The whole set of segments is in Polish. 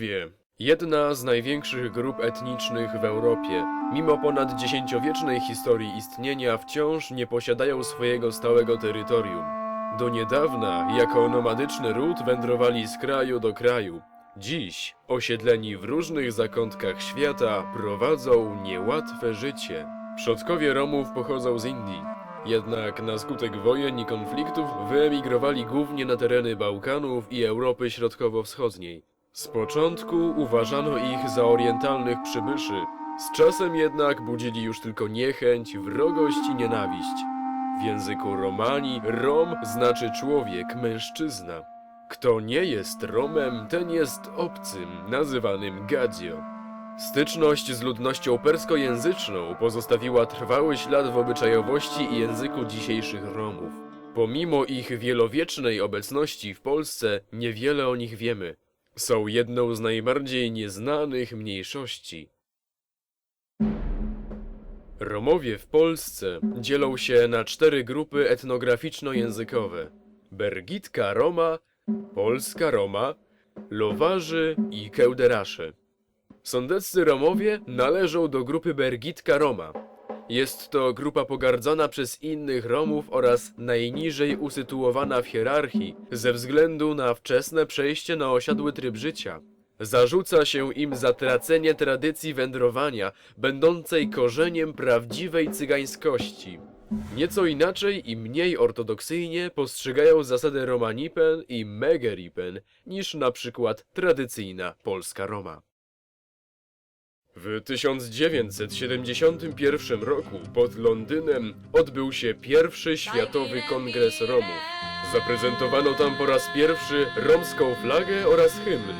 Romowie. Jedna z największych grup etnicznych w Europie. Mimo ponad dziesięciowiecznej historii istnienia wciąż nie posiadają swojego stałego terytorium. Do niedawna jako nomadyczny ród wędrowali z kraju do kraju. Dziś, osiedleni w różnych zakątkach świata, prowadzą niełatwe życie. Przodkowie Romów pochodzą z Indii. Jednak na skutek wojen i konfliktów wyemigrowali głównie na tereny Bałkanów i Europy Środkowo-Wschodniej. Z początku uważano ich za orientalnych przybyszy. Z czasem jednak budzili już tylko niechęć, wrogość i nienawiść. W języku Romani Rom znaczy człowiek, mężczyzna. Kto nie jest Romem, ten jest obcym, nazywanym Gadzio. Styczność z ludnością perskojęzyczną pozostawiła trwały ślad w obyczajowości i języku dzisiejszych Romów. Pomimo ich wielowiecznej obecności w Polsce, niewiele o nich wiemy. Są jedną z najbardziej nieznanych mniejszości. Romowie w Polsce dzielą się na cztery grupy etnograficzno-językowe: Bergitka Roma, Polska Roma, Lowarzy i Kełderasze. Sądeccy Romowie należą do grupy Bergitka Roma. Jest to grupa pogardzana przez innych Romów oraz najniżej usytuowana w hierarchii ze względu na wczesne przejście na osiadły tryb życia. Zarzuca się im zatracenie tradycji wędrowania, będącej korzeniem prawdziwej cygańskości. Nieco inaczej i mniej ortodoksyjnie postrzegają zasady Romanipen i Megeripen niż na przykład tradycyjna polska Roma. W 1971 roku pod Londynem odbył się pierwszy Światowy Kongres Romów. Zaprezentowano tam po raz pierwszy romską flagę oraz hymn.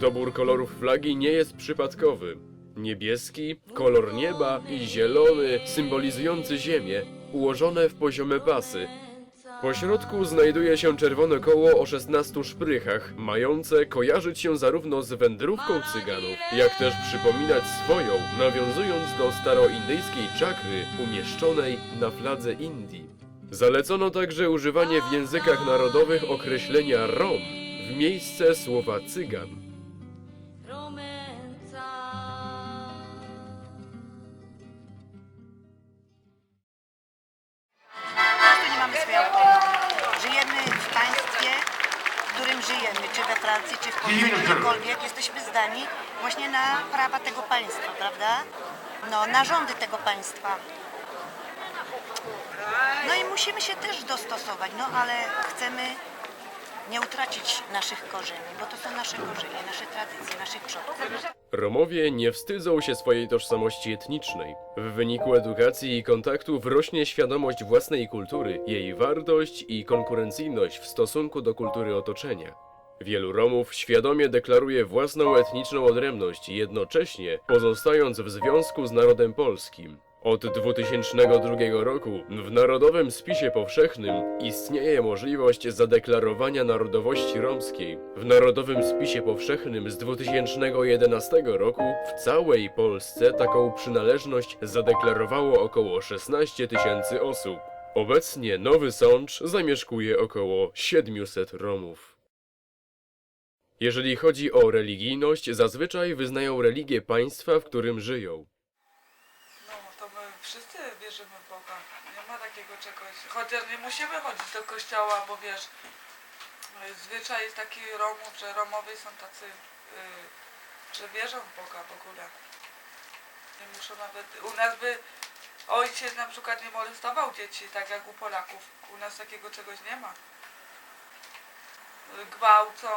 Dobór kolorów flagi nie jest przypadkowy. Niebieski, kolor nieba i zielony, symbolizujący ziemię, ułożone w poziome pasy. Po środku znajduje się czerwone koło o 16 szprychach, mające kojarzyć się zarówno z wędrówką cyganów, jak też przypominać swoją, nawiązując do staroindyjskiej czakry umieszczonej na fladze Indii. Zalecono także używanie w językach narodowych określenia Rom w miejsce słowa cygan. Francji, czy w Polsce, gdziekolwiek. Jesteśmy zdani właśnie na prawa tego państwa, prawda? No, na rządy tego państwa. No i musimy się też dostosować, no ale chcemy nie utracić naszych korzeni, bo to są nasze korzenie, nasze tradycje, naszych przodków. Romowie nie wstydzą się swojej tożsamości etnicznej. W wyniku edukacji i kontaktów rośnie świadomość własnej kultury, jej wartość i konkurencyjność w stosunku do kultury otoczenia. Wielu Romów świadomie deklaruje własną etniczną odrębność, jednocześnie pozostając w związku z narodem polskim. Od 2002 roku w Narodowym Spisie Powszechnym istnieje możliwość zadeklarowania narodowości romskiej. W Narodowym Spisie Powszechnym z 2011 roku w całej Polsce taką przynależność zadeklarowało około 16 tysięcy osób. Obecnie Nowy Sącz zamieszkuje około 700 Romów. Jeżeli chodzi o religijność, zazwyczaj wyznają religię państwa, w którym żyją. No, to my wszyscy wierzymy w Boga. Nie ma takiego czegoś. Chociaż nie musimy chodzić do kościoła, bo wiesz, zwyczaj jest taki Romów, że Romowie są tacy, y, że wierzą w Boga w ogóle. Nie muszą nawet. U nas by ojciec na przykład nie molestował dzieci, tak jak u Polaków. U nas takiego czegoś nie ma. Y, Gwałcą.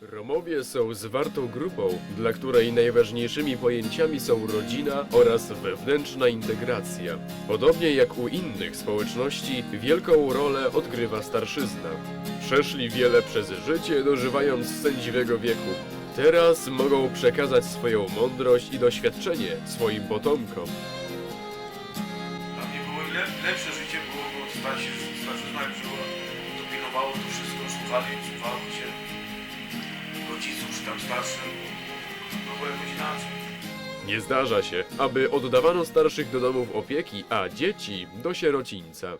Romowie są zwartą grupą, dla której najważniejszymi pojęciami są rodzina oraz wewnętrzna integracja. Podobnie jak u innych społeczności, wielką rolę odgrywa starszyzna. Przeszli wiele przez życie, dożywając sędziwego wieku. Teraz mogą przekazać swoją mądrość i doświadczenie swoim potomkom. Dla mnie było lep, lepsze życie było, bo starsi, starszyzna żyła, dopilnowało to wszystko, słuchali, słuchało się rodziców tam jakoś inaczej. Nie zdarza się, aby oddawano starszych do domów opieki, a dzieci do sierocińca.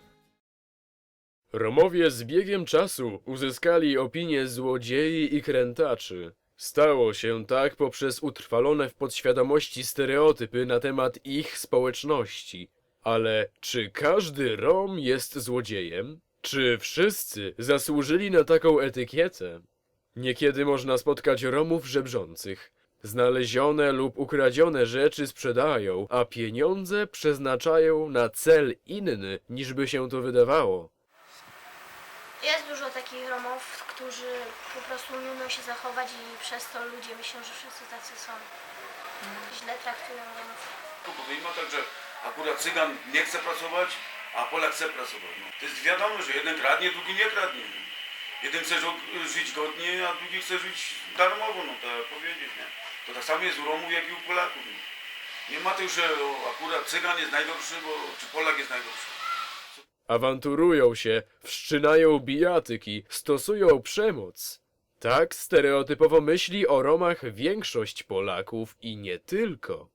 Romowie z biegiem czasu uzyskali opinię złodziei i krętaczy. Stało się tak poprzez utrwalone w podświadomości stereotypy na temat ich społeczności. Ale czy każdy Rom jest złodziejem? Czy wszyscy zasłużyli na taką etykietę? Niekiedy można spotkać Romów żebrzących. Znalezione lub ukradzione rzeczy sprzedają, a pieniądze przeznaczają na cel inny, niż by się to wydawało. Jest dużo takich Romów, którzy po prostu nie umieją się zachować i przez to ludzie myślą, że wszyscy tacy są. Źle traktują Romów. Bo mimo tak, że akurat Cygan nie chce pracować, a Polak chce pracować. No. To jest wiadomo, że jeden kradnie, drugi nie kradnie. Jeden chce żyć godnie, a drugi chce żyć darmowo, no to jak powiedzieć, nie? To tak samo jest u Romów, jak i u Polaków. Nie, nie ma tych, że akurat Cygan jest najgorszy, bo, czy Polak jest najgorszy. Awanturują się, wszczynają bijatyki, stosują przemoc. Tak stereotypowo myśli o Romach większość Polaków i nie tylko.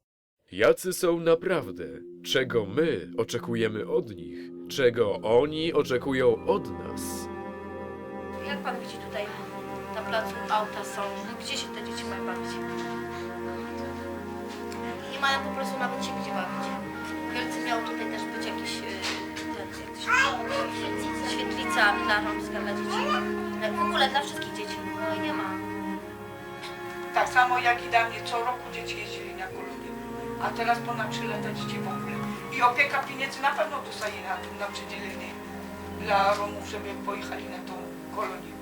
Jacy są naprawdę? Czego my oczekujemy od nich? Czego oni oczekują od nas? Jak pan widzi tutaj na placu auta są? Gdzie się te dzieci mają bawić? Nie mają po prostu nawet się gdzie bawić. W Wielce miał tutaj też być jakiś y, ten, jak to świetlica dla dzieci. E, W ogóle dla wszystkich dzieci. No nie ma. Tak samo jak i dla mnie, co roku dzieci jeździli na kolonię. A teraz ponad 3 lata dzieci w ogóle. I opieka pieniędzy na pewno dostaje na, na przedzielenie dla Romów, żeby pojechali na tą kolonię.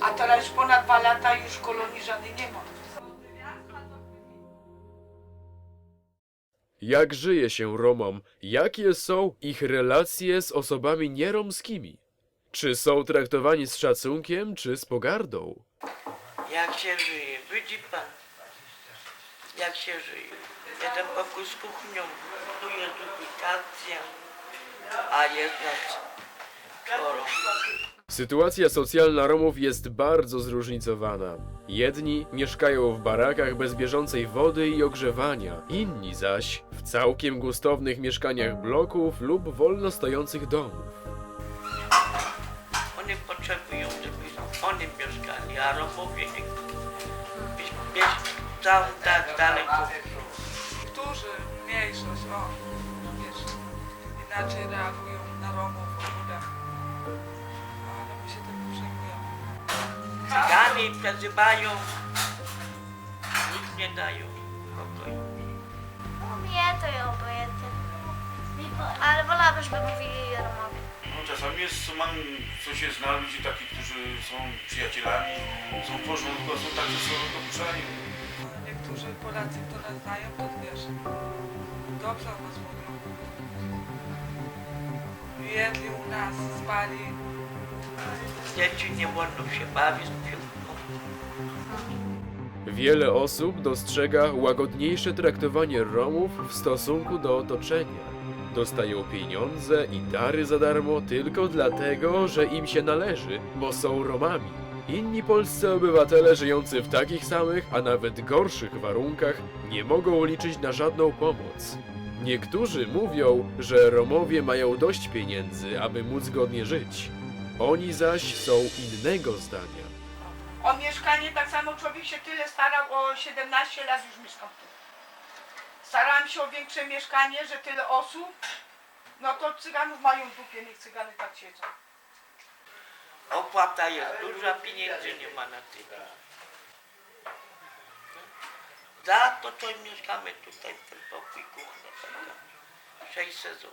A teraz już ponad 2 lata już kolonii żadnej nie ma. Jak żyje się Romom? Jakie są ich relacje z osobami nieromskimi? Czy są traktowani z szacunkiem, czy z pogardą? Jak się żyje? Widzi pan? Jak się żyje? Jeden pokój z kuchnią, tu jest ubikacja, a jest nas czworo. Sytuacja socjalna Romów jest bardzo zróżnicowana. Jedni mieszkają w barakach bez bieżącej wody i ogrzewania, inni zaś w całkiem gustownych mieszkaniach bloków lub wolno stojących domów. Oni potrzebują, żeby oni mieszkali, a Romowie nie mieć tam tak daleko. Którzy, mniejszość, o, wiesz, inaczej reagują na Romów Cyganie przezywają, nic nie dają pokoju. Mnie to jest obojętne. Ale wolałabym, żeby mówili Romowie. No, czasami jest, mam, co się zna ludzi takich, którzy są przyjacielami, są w porządku, a są dopuszczają. A Niektórzy Polacy, kto nas znają, to wiesz, dobrze o nas mówią. Jedli u nas, spali. Dzieci nie wolno się bawić piłką. Wiele osób dostrzega łagodniejsze traktowanie Romów w stosunku do otoczenia. Dostają pieniądze i dary za darmo tylko dlatego, że im się należy, bo są Romami. Inni polscy obywatele żyjący w takich samych, a nawet gorszych warunkach nie mogą liczyć na żadną pomoc. Niektórzy mówią, że Romowie mają dość pieniędzy, aby móc godnie żyć. Oni zaś są innego zdania. O mieszkanie tak samo człowiek się tyle starał, o 17 lat już mieszkam tu. Starałam się o większe mieszkanie, że tyle osób, no to cyganów mają w dupie, niech cygany tak siedzą. Opłata jest duża, pieniędzy nie ma na tyle. Za to, co mieszkamy tutaj w tym pokój kuchnia taka. 600 zł.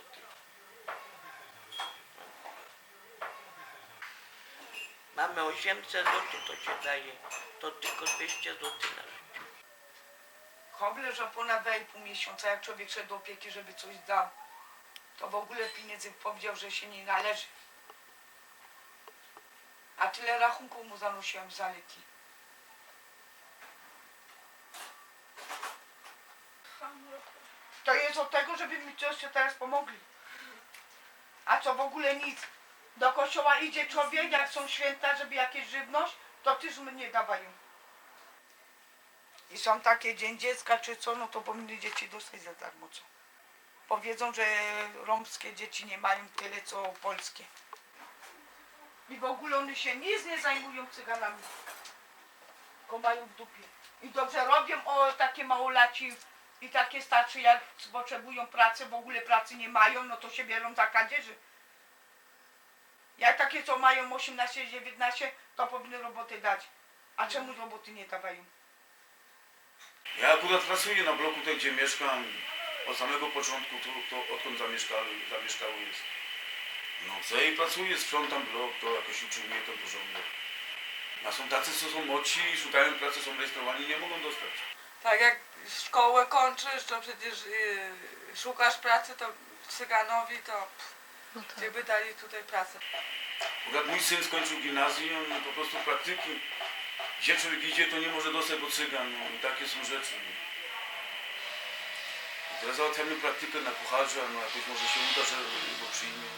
Mamy 800 zł, to się daje, to tylko 200 zł na życie. Koble, że ponad 2,5 miesiąca, jak człowiek szedł do opieki, żeby coś dał, to w ogóle pieniędzy powiedział, że się nie należy. A tyle rachunków mu zanosiłam za leki. To jest od tego, żeby mi coś teraz pomogli. A co w ogóle nic. Do kościoła idzie człowiek, jak są święta, żeby jakieś żywność, to też mnie dawają. I są takie dzień dziecka czy co, no to powinny dzieci dostać za darmo co. powiedzą, że romskie dzieci nie mają tyle co polskie. I w ogóle one się nic nie zajmują cyganami. Go mają w dupie. I dobrze robią o takie małolaci i takie starczy jak potrzebują pracy, w ogóle pracy nie mają, no to się biorą za kradzieży. Jak takie co mają 18-19, to powinny roboty dać. A czemu roboty nie dawają? Ja akurat pracuję na bloku tutaj, gdzie mieszkam. Od samego początku, to, to odkąd zamieszkały, zamieszkały jest. No co i pracuję, sprzątam blok, to jakoś utrzymuję ten porządek. A są tacy, co są młodsi i szukają pracy, są rejestrowani, nie mogą dostać. Tak jak szkołę kończysz, to przecież yy, szukasz pracy, to cyganowi to pff, No tak. gdzie by dali tutaj pracę. Akurat mój syn skończył gimnazjum, no po prostu praktyki. Gdzie człowiek idzie, to nie może dostać do cygan, no i takie są rzeczy. I teraz załatwiamy praktykę na kucharza, no jakoś może się uda, że go przyjmie.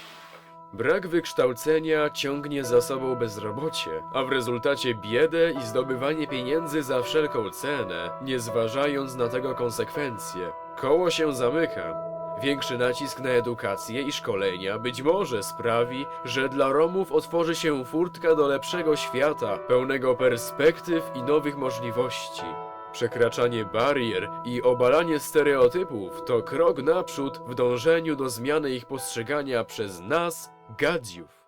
Brak wykształcenia ciągnie za sobą bezrobocie, a w rezultacie biedę i zdobywanie pieniędzy za wszelką cenę, nie zważając na tego konsekwencje. Koło się zamyka. Większy nacisk na edukację i szkolenia być może sprawi, że dla Romów otworzy się furtka do lepszego świata, pełnego perspektyw i nowych możliwości. Przekraczanie barier i obalanie stereotypów to krok naprzód w dążeniu do zmiany ich postrzegania przez nas, gadziów.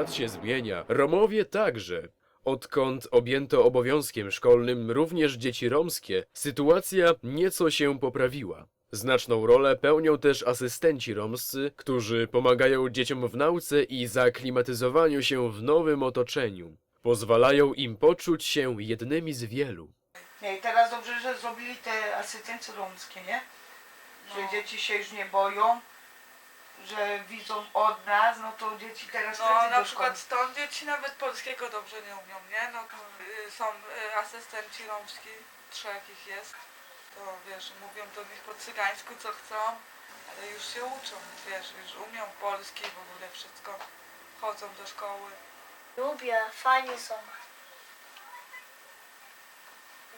Świat się zmienia, Romowie także. Odkąd objęto obowiązkiem szkolnym również dzieci romskie, sytuacja nieco się poprawiła. Znaczną rolę pełnią też asystenci romscy, którzy pomagają dzieciom w nauce i zaaklimatyzowaniu się w nowym otoczeniu. Pozwalają im poczuć się jednymi z wielu. Nie, i teraz dobrze, że zrobili te asystencje romskie, nie? Że dzieci się już nie boją, że widzą od nas, no to dzieci teraz No prędzej na do szkoły. przykład stąd dzieci nawet polskiego dobrze nie umią, nie? No y, są y, asystenci romski, trzech ich jest. To wiesz, mówią do nich po cygańsku co chcą, ale już się uczą, wiesz, już umią polski, w ogóle wszystko. Chodzą do szkoły. Lubię, fajni są.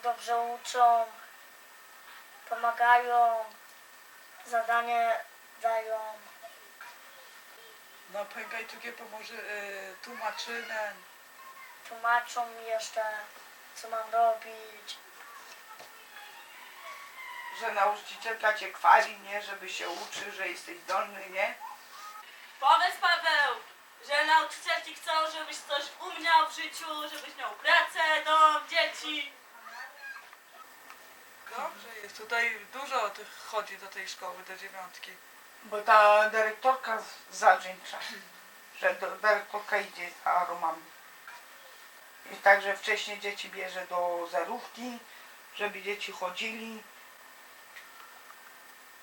Dobrze uczą, pomagają, zadanie dają. No pękaj tugie pomoże y, tłumaczynem. Tłumaczą mi jeszcze, co mam robić. Że nauczycielka cię chwali, nie? Żeby się uczy, że jesteś zdolny, nie? Powiedz Paweł, że nauczycielki chcą, żebyś coś umiał w życiu, żebyś miał pracę, dom, dzieci. Dobrze jest, tutaj dużo tych chodzi do tej szkoły, do dziewiątki. Bo ta dyrektorka z- zawdzięcza, że dyrektorka idzie za Romami. I także wcześniej dzieci bierze do zerówki, żeby dzieci chodzili.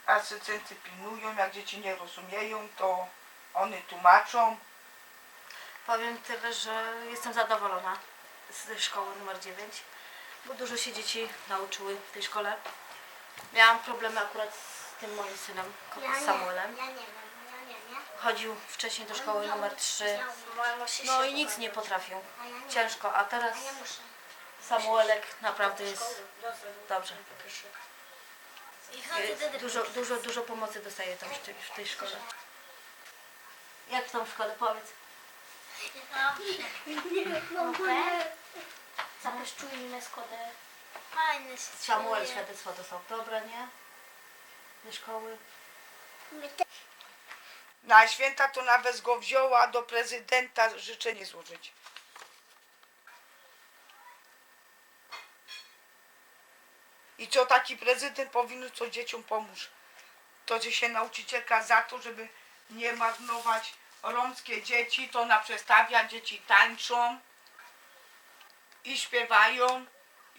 Asystenty pilnują, jak dzieci nie rozumieją, to one tłumaczą. Powiem tyle, że jestem zadowolona z szkoły numer 9, bo dużo się dzieci nauczyły w tej szkole. Miałam problemy akurat z tym moim synem, z Samuelem. Ja nie wiem, ja nie wiem. Chodził wcześniej do szkoły numer 3, Mamo się no i nic nie potrafił. Ciężko, a teraz. Samuelek naprawdę jest dobrze. Dużo, dużo, dużo pomocy dostaje tam w tej, w szkole. Jak w tą szkole, powiedz. Mogę? Zapiszczujmy składy. Fajne się Samuel świadectwo dostał dobre, nie? Ze szkoły. Na święta to nawet go wzięła do prezydenta życzenie złożyć. I co taki prezydent powinien co dzieciom pomóż? To, że się nauczycielka za to, żeby nie marnować romskie dzieci, to ona przestawia, dzieci tańczą i śpiewają.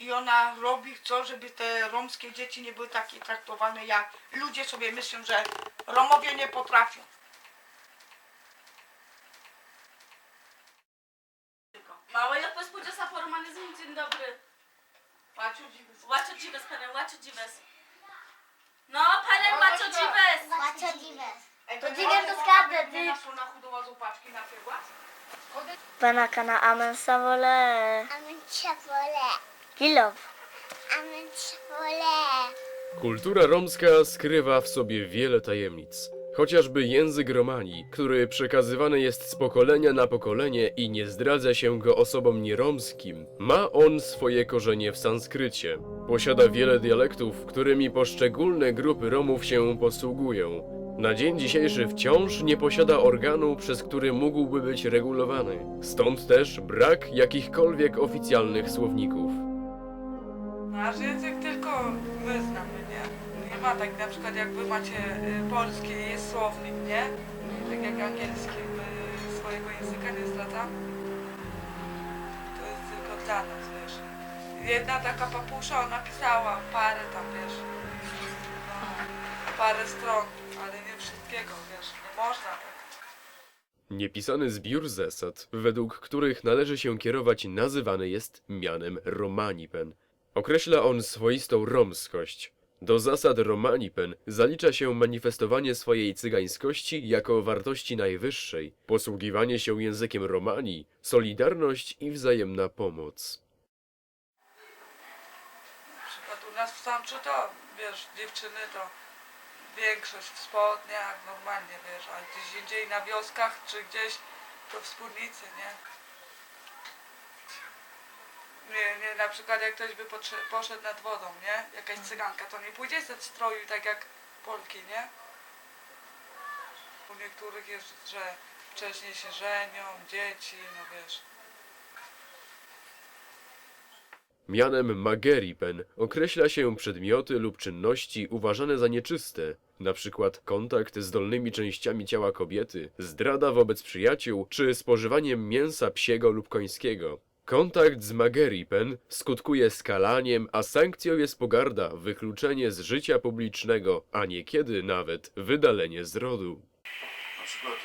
I ona robi co, żeby te romskie dzieci nie były takie traktowane jak ludzie sobie myślą, że Romowie nie potrafią. Małe ja pospójrz sa po romanizmu, dzień dobry. Łacio dziwes, pane, łacio dziwes. No, pane, łacio dziwes. Macia dziwes. Ej, To nie dziwię, ma- to nie ty. na chudowa z upaczki na przykład? Banakana amen savole. Amen Chevrolet. Kultura romska skrywa w sobie wiele tajemnic. Chociażby język romani, który przekazywany jest z pokolenia na pokolenie i nie zdradza się go osobom nieromskim, ma on swoje korzenie w sanskrycie. Posiada wiele dialektów, którymi poszczególne grupy Romów się posługują. Na dzień dzisiejszy wciąż nie posiada organu, przez który mógłby być regulowany. Stąd też brak jakichkolwiek oficjalnych słowników. Nasz język tylko my znamy, nie? Nie ma tak na przykład jak wy macie y, polski, jest słownik, nie? Tak jak angielski, my swojego języka nie zdradzamy. To jest tylko dla nas, wiesz. Jedna taka papusza, ona pisała parę tam, wiesz, parę stron, ale nie wszystkiego, wiesz, nie można tak. Niepisany zbiór zasad, według których należy się kierować, nazywany jest mianem Romanipen. Określa on swoistą romskość. Do zasad Romanipen zalicza się manifestowanie swojej cygańskości jako wartości najwyższej, posługiwanie się językiem Romani, solidarność i wzajemna pomoc. Na przykład u nas w Samczu to, wiesz, dziewczyny to większość w spodniach, normalnie, wiesz, a gdzieś indziej na wioskach czy gdzieś to w spódnicy, nie? Nie, nie, na przykład jak ktoś by poszedł nad wodą, nie? Jakaś cyganka, to nie pójdzie ze w stroju tak jak Polki, nie? U niektórych jest, że wcześniej się żenią, dzieci, no wiesz. Mianem Mageripen określa się przedmioty lub czynności uważane za nieczyste, na przykład kontakt z dolnymi częściami ciała kobiety, zdrada wobec przyjaciół czy spożywaniem mięsa psiego lub końskiego. Kontakt z Mageripen skutkuje skalaniem, a sankcją jest pogarda, wykluczenie z życia publicznego, a niekiedy nawet wydalenie z rodu. Na przykład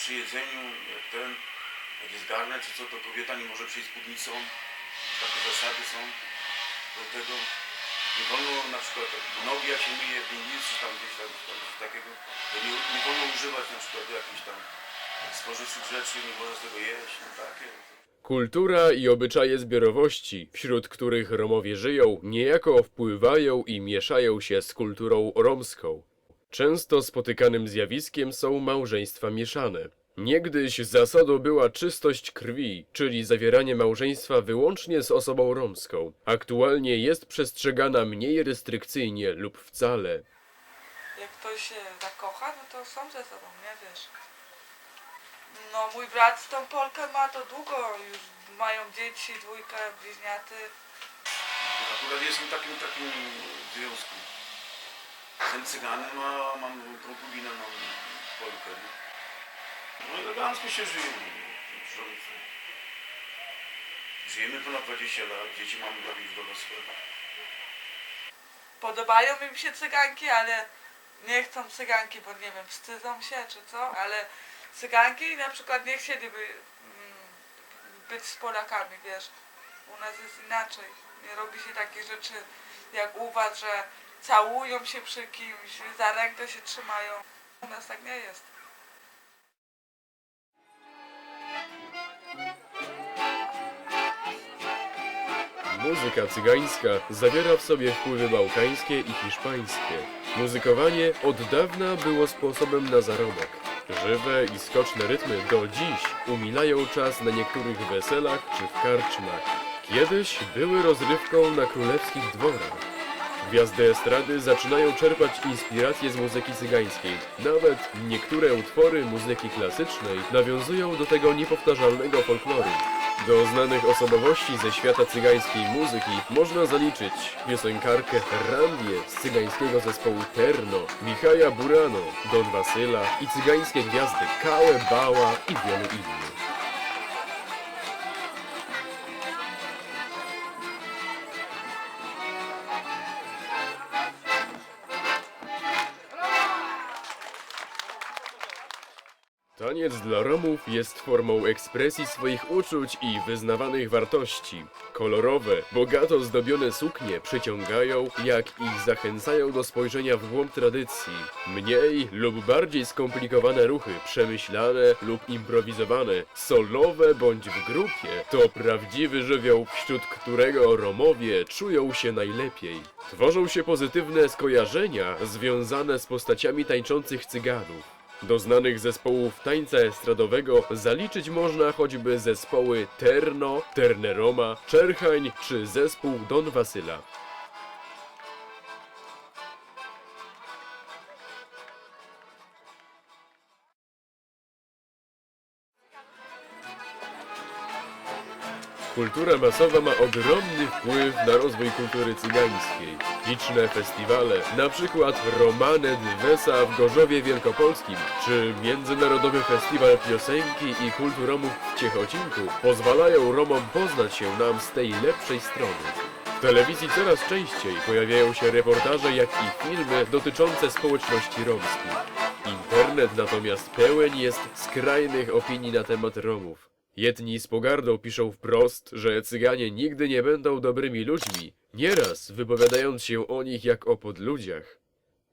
przy jedzeniu, jak ten, jak jest garnek czy co, to kobieta nie może przyjść spódnicą. Takie zasady są do tego. Nie wolno na przykład nogi jak się myje w czy tam gdzieś tam, tam takiego, to nie, nie wolno używać na przykład jakichś tam spożywczych rzeczy, nie można z tego jeść, no takie. Kultura i obyczaje zbiorowości, wśród których Romowie żyją, niejako wpływają i mieszają się z kulturą romską. Często spotykanym zjawiskiem są małżeństwa mieszane. Niegdyś zasadą była czystość krwi, czyli zawieranie małżeństwa wyłącznie z osobą romską. Aktualnie jest przestrzegana mniej restrykcyjnie lub wcale. jak ktoś się zakocha, no to są ze sobą, nie wiesz. No mój brat z tą Polką ma to długo, już mają dzieci, dwójkę, bliźniaty. Akurat jestem w takim, takim związku. Jestem cyganem, a mam konkubinę, mam Polkę. nie? No elegancko się żyje. no, żonce. Żyjemy ponad 20 lat, dzieci mamy prawie już dorosłe. Podobają im się cyganki, ale nie chcą cyganki, bo nie wiem, wstydzą się czy co, ale cyganki na przykład nie chcieliby mm, być z Polakami, wiesz. U nas jest inaczej. Nie robi się takich rzeczy jak u was, że całują się przy kimś, za rękę się trzymają. U nas tak nie jest. Muzyka cygańska zawiera w sobie wpływy bałkańskie i hiszpańskie. Muzykowanie od dawna było sposobem na zarobek. Żywe i skoczne rytmy do dziś umilają czas na niektórych weselach czy w karczmach. Kiedyś były rozrywką na królewskich dworach. Gwiazdy estrady zaczynają czerpać inspiracje z muzyki cygańskiej. Nawet niektóre utwory muzyki klasycznej nawiązują do tego niepowtarzalnego folkloru. Do znanych osobowości ze świata cygańskiej muzyki można zaliczyć piosenkarkę Randię z cygańskiego zespołu Terno, Michaja Burano, Don Wasyla i cygańskie gwiazdy Kałę, Bała i wielu innych. Taniec dla Romów jest formą ekspresji swoich uczuć i wyznawanych wartości. Kolorowe, bogato zdobione suknie przyciągają, jak i zachęcają do spojrzenia w głąb tradycji. Mniej lub bardziej skomplikowane ruchy, przemyślane lub improwizowane, solowe bądź w grupie, to prawdziwy żywioł, wśród którego Romowie czują się najlepiej. Tworzą się pozytywne skojarzenia związane z postaciami tańczących cyganów. Do znanych zespołów tańca estradowego zaliczyć można choćby zespoły Terno, Terneroma, Czerchań czy zespół Don Wasyla. Kultura masowa ma ogromny wpływ na rozwój kultury cygańskiej. Liczne festiwale, na przykład Romane Dwesa w Gorzowie Wielkopolskim, czy Międzynarodowy Festiwal Piosenki i Kultu Romów w Ciechocinku, pozwalają Romom poznać się nam z tej lepszej strony. W telewizji coraz częściej pojawiają się reportaże, jak i filmy dotyczące społeczności romskiej. Internet natomiast pełen jest skrajnych opinii na temat Romów. Jedni z pogardą piszą wprost, że Cyganie nigdy nie będą dobrymi ludźmi, nieraz wypowiadając się o nich jak o podludziach.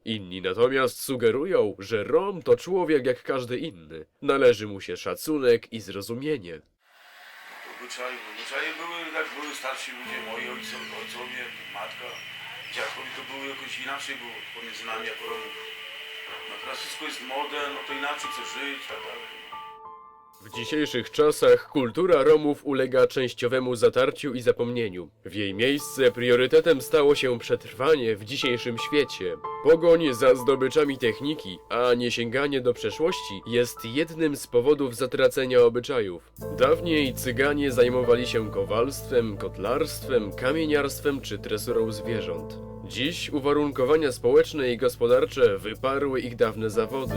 Inni natomiast sugerują, że Rom to człowiek jak każdy inny. Należy mu się szacunek i zrozumienie. Obyczaje, obyczaje były, jak były starsi ludzie, moi ojcowie, ojcowie matka, dziadkowie, to było jakoś inaczej było pomiędzy nami jako Romów. No teraz wszystko jest modern, no to inaczej chce żyć, tak dalej. W dzisiejszych czasach kultura Romów ulega częściowemu zatarciu i zapomnieniu. W jej miejsce priorytetem stało się przetrwanie w dzisiejszym świecie. Pogoń za zdobyczami techniki, a nie sięganie do przeszłości jest jednym z powodów zatracenia obyczajów. Dawniej Cyganie zajmowali się kowalstwem, kotlarstwem, kamieniarstwem czy tresurą zwierząt. Dziś uwarunkowania społeczne i gospodarcze wyparły ich dawne zawody.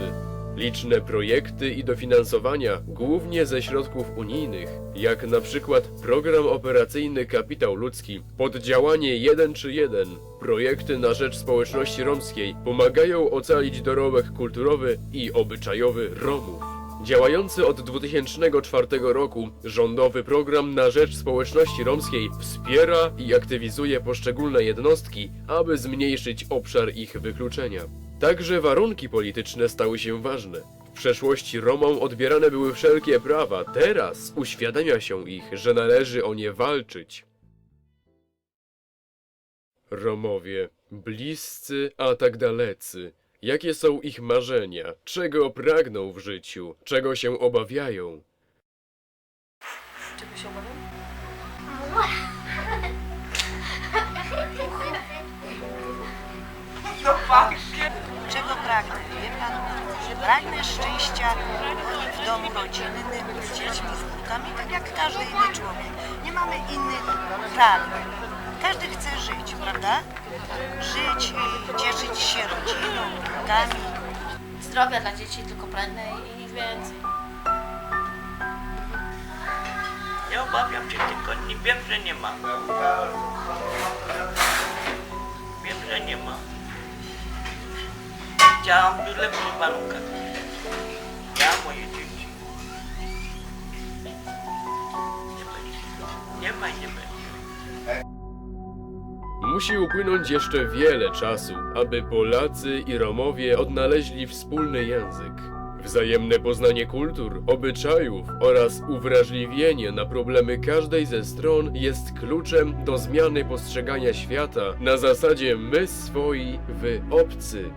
Liczne projekty i dofinansowania, głównie ze środków unijnych, jak na przykład program operacyjny Kapitał Ludzki, poddziałanie 1 czy 1, projekty na rzecz społeczności romskiej pomagają ocalić dorobek kulturowy i obyczajowy Romów. Działający od 2004 roku rządowy program na rzecz społeczności romskiej wspiera i aktywizuje poszczególne jednostki, aby zmniejszyć obszar ich wykluczenia. Także warunki polityczne stały się ważne. W przeszłości Romom odbierane były wszelkie prawa, teraz uświadamia się ich, że należy o nie walczyć. Romowie, bliscy, a tak dalecy. Jakie są ich marzenia? Czego pragną w życiu? Czego się obawiają? Czego się obawiam? No. Czego pragnę? Wie pan, pragnę szczęścia w domu rodzinnym, z dziećmi, z wnukami, tak jak każdy inny człowiek. Nie mamy innych pragnień. Każdy chce żyć, prawda? Żyć, y, cieszyć się rodziną, wnukami. Zdrowia dla dzieci tylko pragnę i nic więcej. Nie obawiam się, tylko nie, wiem, że nie ma. Chciałam w lepszych warunkach. Ja, moje dzieci. Nie będzie. Nie będzie. Musi upłynąć jeszcze wiele czasu, aby Polacy i Romowie odnaleźli wspólny język. Wzajemne poznanie kultur, obyczajów oraz uwrażliwienie na problemy każdej ze stron jest kluczem do zmiany postrzegania świata na zasadzie my swoi, wy obcy.